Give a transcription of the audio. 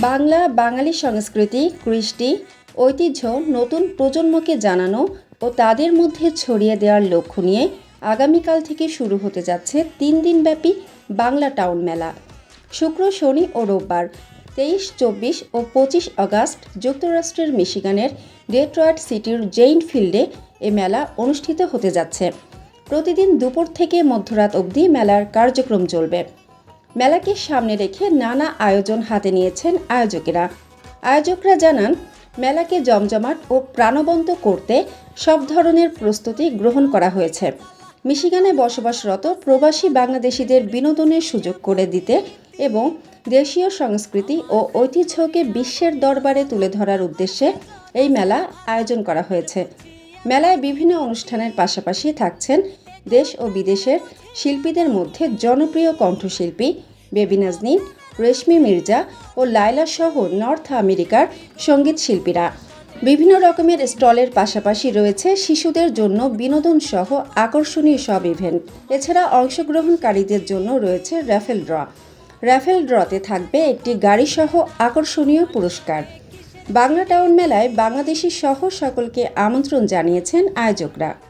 বাংলা, বাঙালি সংস্কৃতি, কৃষ্টি, ঐতিহ্য নতুন প্রজন্মকে জানানো ও তাদের মধ্যে ছড়িয়ে দেওয়ার লক্ষ্য নিয়ে আগামীকাল থেকে শুরু হতে যাচ্ছে তিন দিনব্যাপী বাংলা টাউন মেলা। শুক্র, শনি ও রোববার, তেইশ, চব্বিশ ও পঁচিশ আগস্ট যুক্তরাষ্ট্রের মিশিগানের ডেট্রয়েড সিটির জেইন ফিল্ডে এ মেলা অনুষ্ঠিত হতে যাচ্ছে। প্রতিদিন দুপুর থেকে মধ্যরাত অবধি মেলার কার্যক্রম চলবে। মেলাকে সামনে রেখে নানা আয়োজন হাতে নিয়েছেন আয়োজকেরা। আয়োজকরা জানান, মেলাকে জমজমাট ও প্রাণবন্ত করতে সব ধরনের প্রস্তুতি গ্রহণ করা হয়েছে। মিশিগানে বসবাসরত প্রবাসী বাংলাদেশিদের বিনোদনের সুযোগ করে দিতে এবং দেশীয় সংস্কৃতি ও ঐতিহ্যকে বিশ্বের দরবারে তুলে ধরার উদ্দেশ্যে এই মেলা আয়োজন করা হয়েছে। মেলায় বিভিন্ন অনুষ্ঠানের পাশাপাশি থাকছেন দেশ ও বিদেশের শিল্পীদের মধ্যে জনপ্রিয় কণ্ঠশিল্পী বেবি নাজনীন, রেশমি মির্জা ও লায়লা সহ নর্থ আমেরিকার সংগীত শিল্পীরা। বিভিন্ন রকমের স্টলের পাশাপাশি রয়েছে শিশুদের জন্য বিনোদন সহ আকর্ষণীয় সব ইভেন্ট। এছাড়া অংশগ্রহণকারীদের জন্য রয়েছে র্যাফেল ড্র। র্যাফেল ড্রতে থাকবে একটি গাড়িসহ আকর্ষণীয় পুরস্কার। বাংলা টাউন মেলায় বাংলাদেশি সহ সকলকে আমন্ত্রণ জানিয়েছেন আয়োজকরা।